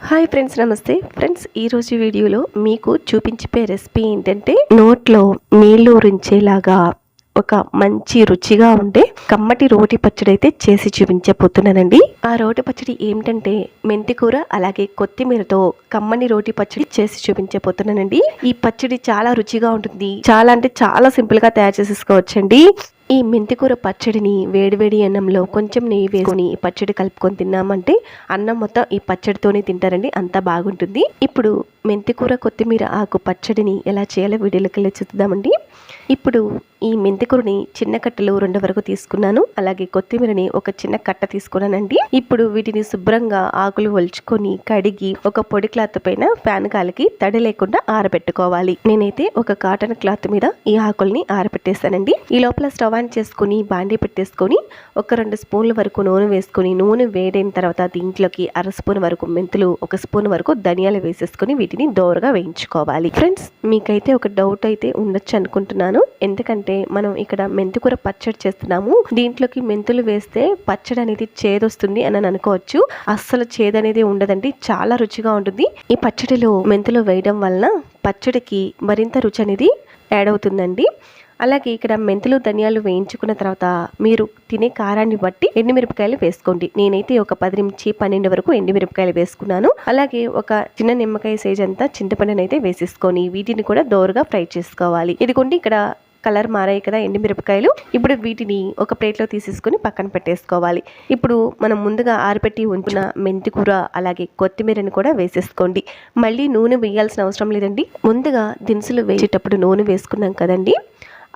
Hi friends నమస్తే. Friends ఈరోజు వీడియోలో మీకు చూపించే రెసిపీ ఏంటంటే నోట్లో నీళ్ళు ఊరించేలాగా ఒక మంచి రుచిగా ఉండే కమ్మటి రోటి పచ్చడి అయితే చేసి చూపించబోతున్నానండి. ఆ రోటి పచ్చడి ఏమిటంటే మెంతికూర అలాగే కొత్తిమీరతో కమ్మని రోటి పచ్చడి చేసి చూపించబోతున్నానండి. ఈ పచ్చడి చాలా రుచిగా ఉంటుంది. చాలా అంటే చాలా సింపుల్గా తయారు చేసేసుకోవచ్చండి. ఈ మెంతికూర పచ్చడిని వేడివేడి అన్నంలో కొంచెం నెయ్యి వేసుకొని పచ్చడి కలుపుకొని తిన్నామంటే అన్నం మొత్తం ఈ పచ్చడితోనే తింటారండి అంత బాగుంటుంది. ఇప్పుడు మెంతికూర కొత్తిమీర ఆకు పచ్చడిని ఎలా చేయాలో వీడియోలోకి వెళ్ళి చూద్దామండి. ఇప్పుడు ఈ మెంతికూరని చిన్న కట్టలు రెండు వరకు తీసుకున్నాను. అలాగే కొత్తిమీరని ఒక చిన్న కట్ట తీసుకున్నానండి. ఇప్పుడు వీటిని శుభ్రంగా ఆకులు ఒలుచుకొని కడిగి ఒక పొడి క్లాత్ పైన ఫ్యాన్ కాలికి తడి లేకుండా ఆరబెట్టుకోవాలి. నేనైతే ఒక కాటన్ క్లాత్ మీద ఈ ఆకుల్ని ఆరబెట్టేస్తానండి ఈ లోపల స్టవ్ ఆన్ చేసుకుని బాండీ పెట్టేసుకొని ఒక రెండు స్పూన్ల వరకు నూనె వేసుకొని నూనె వేడైన తర్వాత దీంట్లోకి అర స్పూన్ వరకు మెంతులు ఒక స్పూన్ వరకు ధనియాలు వేసేసుకొని వీటిని దోరగా వేయించుకోవాలి. ఫ్రెండ్స్ మీకైతే ఒక డౌట్ అయితే ఉండొచ్చు అనుకుంటున్నాను. ఎందుకంటే మనం ఇక్కడ మెంతికూర పచ్చడి చేస్తున్నాము. దీంట్లోకి మెంతులు వేస్తే పచ్చడి అనేది చేదొస్తుంది అని అనుకోవచ్చు. అస్సలు చేదనేది ఉండదండి. చాలా రుచిగా ఉంటుంది. ఈ పచ్చడిలో మెంతులు వేయడం వలన పచ్చడికి మరింత రుచి అనేది యాడ్ అవుతుందండి. అలాగే ఇక్కడ మెంతులు ధనియాలు వేయించుకున్న తర్వాత మీరు తినే కారాన్ని బట్టి ఎండుమిరపకాయలు వేసుకోండి. నేనైతే ఒక పది నుంచి పన్నెండు వరకు ఎండుమిరపకాయలు వేసుకున్నాను. అలాగే ఒక చిన్న నిమ్మకాయ సైజ్ అంతా చింతపండునైతే వేసేసుకొని వీటిని కూడా దోరగా ఫ్రై చేసుకోవాలి. ఇదిగోండి ఇక్కడ కలర్ మారాయి కదా ఎండుమిరపకాయలు ఇప్పుడు వీటిని ఒక ప్లేట్లో తీసేసుకుని పక్కన పెట్టేసుకోవాలి. ఇప్పుడు మనం ముందుగా ఆరబెట్టి ఉంచిన మెంతి కూర అలాగే కొత్తిమీరని కూడా వేసేసుకోండి. మళ్ళీ నూనె వేయాల్సిన అవసరం లేదండి. ముందుగా దినుసులు వేసేటప్పుడు నూనె వేసుకున్నాం కదండి.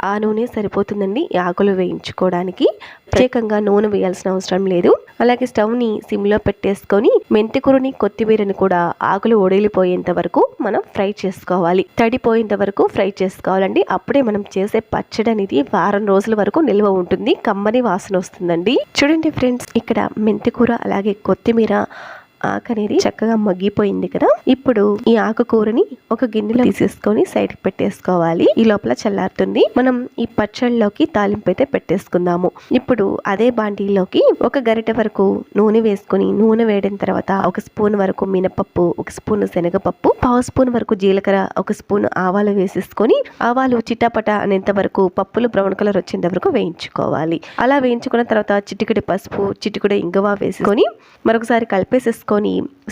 ఆ నూనె సరిపోతుందండి ఆకులు వేయించుకోవడానికి. ప్రత్యేకంగా నూనె వేయాల్సిన అవసరం లేదు. అలాగే స్టవ్ని సిమ్లో పెట్టేసుకొని మెంతికూరని కొత్తిమీరని కూడా ఆకులు ఒడిలిపోయేంత వరకు మనం ఫ్రై చేసుకోవాలి. తడిపోయేంత వరకు ఫ్రై చేసుకోవాలండి. అప్పుడే మనం చేసే పచ్చడి అనేది వారం రోజుల వరకు నిల్వ ఉంటుంది. కమ్మని వాసన వస్తుందండి. చూడండి ఫ్రెండ్స్ ఇక్కడ మెంతికూర అలాగే కొత్తిమీర ఆకు అనేది చక్కగా మగ్గిపోయింది కదా. ఇప్పుడు ఈ ఆకుకూరని ఒక గిన్నెలో తీసేసుకొని సైడ్కి పెట్టేసుకోవాలి. ఈ లోపల చల్లారుతుంది. మనం ఈ పచ్చళ్ళలోకి తాలింపు అయితే పెట్టేసుకుందాము. ఇప్పుడు అదే బాండీలోకి ఒక గరిటె వరకు నూనె వేసుకుని నూనె వేడిన తర్వాత ఒక స్పూన్ వరకు మినపప్పు ఒక స్పూన్ శనగపప్పు పావు స్పూన్ వరకు జీలకర్ర ఒక స్పూన్ ఆవాలు వేసేసుకొని ఆవాలు చిటాపట అనేంత వరకు పప్పులు బ్రౌన్ కలర్ వచ్చేంత వరకు వేయించుకోవాలి. అలా వేయించుకున్న తర్వాత చిటికెడు పసుపు చిటికెడు ఇంగువ వేసుకొని మరొకసారి కలిపేసేసుకొని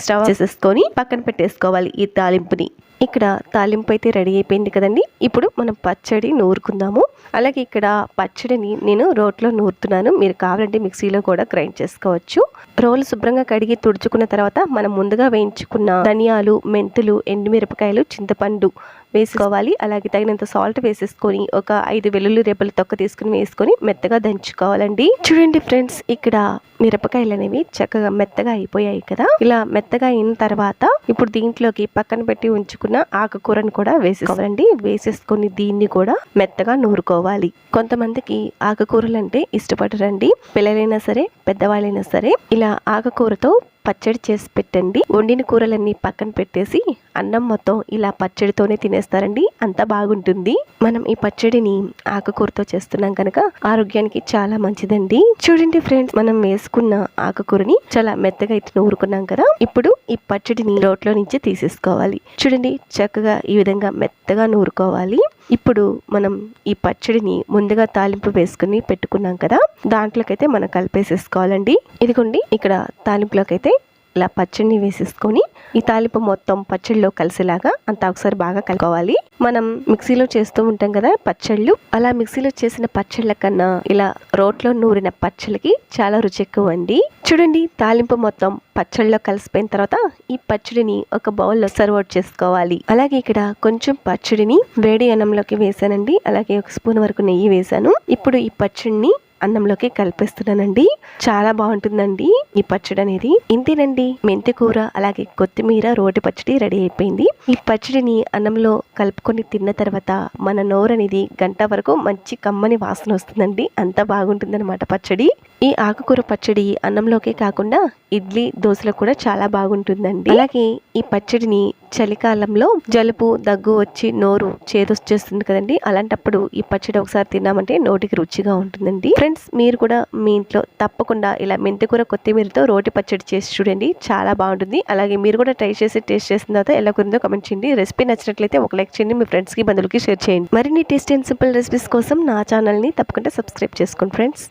స్టవ్ చేసేసుకొని పక్కన పెట్టేసుకోవాలి ఈ తాలింపుని. ఇక్కడ తాలింపు అయితే రెడీ అయిపోయింది కదండి. ఇప్పుడు మనం పచ్చడి నూరుకుందాము. అలాగే ఇక్కడ పచ్చడిని నేను రోట్లో నూరుతున్నాను. మీరు కావాలంటే మిక్సీలో కూడా గ్రైండ్ చేసుకోవచ్చు. రోలు శుభ్రంగా కడిగి తుడుచుకున్న తర్వాత మనం ముందుగా వేయించుకున్న ధనియాలు మెంతులు ఎండుమిరపకాయలు చింతపండు వేసుకోవాలి అలాగే తగినంత సాల్ట్ వేసేసుకొని ఒక ఐదు వెల్లుల్లి రేపలు తొక్క తీసుకుని వేసుకొని మెత్తగా దంచుకోవాలండి. చూడండి ఫ్రెండ్స్ ఇక్కడ మిరపకాయలు అనేవి చక్కగా మెత్తగా అయిపోయాయి కదా. ఇలా మెత్తగా అయిన తర్వాత ఇప్పుడు దీంట్లోకి పక్కన పెట్టి ఉంచుకున్న ఆకుకూరను కూడా వేసేసుకోవాలండి. వేసేసుకొని దీన్ని కూడా మెత్తగా నూరుకోవాలి. కొంతమందికి ఆకుకూరలు అంటే ఇష్టపడరండి. పిల్లలైనా సరే పెద్దవాళ్ళైనా సరే ఇలా ఆకుకూరతో పచ్చడి చేసి పెట్టండి. వండిన కూరలన్నీ పక్కన పెట్టేసి అన్నం మొత్తం ఇలా పచ్చడితోనే తినేస్తారండి. అంత బాగుంటుంది. మనం ఈ పచ్చడిని ఆకుకూరతో చేస్తున్నాం కనుక ఆరోగ్యానికి చాలా మంచిదండి. చూడండి ఫ్రెండ్స్ మనం వేసుకున్న ఆకుకూరని చాలా మెత్తగా అయితే నూరుకున్నాం కదా. ఇప్పుడు ఈ పచ్చడిని రోట్లో నుంచి తీసేసుకోవాలి. చూడండి చక్కగా ఈ విధంగా మెత్తగా నూరుకోవాలి. ఇప్పుడు మనం ఈ పచ్చడిని ముందుగా తాలింపు వేసుకుని పెట్టుకున్నాం కదా. దాంట్లోకైతే మనం కలిపేసేసుకోవాలండి. ఇదిగోండి ఇక్కడ తాలింపులోకి ఇలా పచ్చడిని వేసేసుకొని ఈ తాలింపు మొత్తం పచ్చడిలో కలిసేలాగా అంతా ఒకసారి బాగా కలుపుకోవాలి. మనం మిక్సీలో చేస్తూ ఉంటాం కదా పచ్చళ్ళు. అలా మిక్సీలో చేసిన పచ్చళ్ళ కన్నా ఇలా రోట్లో నూరిన పచ్చళ్ళకి చాలా రుచి ఎక్కువ అండి చూడండి తాలింపు మొత్తం పచ్చళ్ళలో కలిసిపోయిన తర్వాత ఈ పచ్చడిని ఒక బౌల్లో సర్వ్ అవుట్ చేసుకోవాలి. అలాగే ఇక్కడ కొంచెం పచ్చడిని వేడి అన్నంలోకి వేసానండి. అలాగే ఒక స్పూన్ వరకు నెయ్యి వేసాను. ఇప్పుడు ఈ పచ్చడిని అన్నంలోకి కలిపేస్తున్నానండి. చాలా బాగుంటుందండి ఈ పచ్చడి అనేది. ఇంతేనండి మెంతి కూర అలాగే కొత్తిమీర రోటి పచ్చడి రెడీ అయిపోయింది. ఈ పచ్చడిని అన్నంలో కలుపుకొని తిన్న తర్వాత మన నోరు అనేది గంట వరకు మంచి కమ్మని వాసన వస్తుందండి. అంత బాగుంటుంది పచ్చడి. ఈ ఆకుకూర పచ్చడి అన్నంలోకే కాకుండా ఇడ్లీ దోశలో కూడా చాలా బాగుంటుందండి. అలాగే ఈ పచ్చడిని చలికాలంలో జలుబు దగ్గు వచ్చి నోరు చేదొచ్చేస్తుంది కదండి. అలాంటప్పుడు ఈ పచ్చడి ఒకసారి తిన్నామంటే నోటికి రుచిగా ఉంటుందండి. ఫ్రెండ్స్ మీరు కూడా మీ ఇంట్లో తప్పకుండా ఇలా మెంతికూర కొత్తిమీరతో రోటి పచ్చడి చేసి చూడండి. చాలా బాగుంటుంది. అలాగే మీరు కూడా ట్రై చేసి టేస్ట్ చేసిన తర్వాత ఎలా కురిందో కమెంట్ చేయండి. రెసిపీ నచ్చినట్లయితే ఒక లైక్ చేయండి. మీ ఫ్రెండ్స్కి బంధువులకి షేర్ చేయండి. మరిన్ని టేస్టీ అండ్ సింపుల్ రెసిపీస్ కోసం నా ఛానల్ని తప్పకుండా సబ్స్క్రైబ్ చేసుకోండి ఫ్రెండ్స్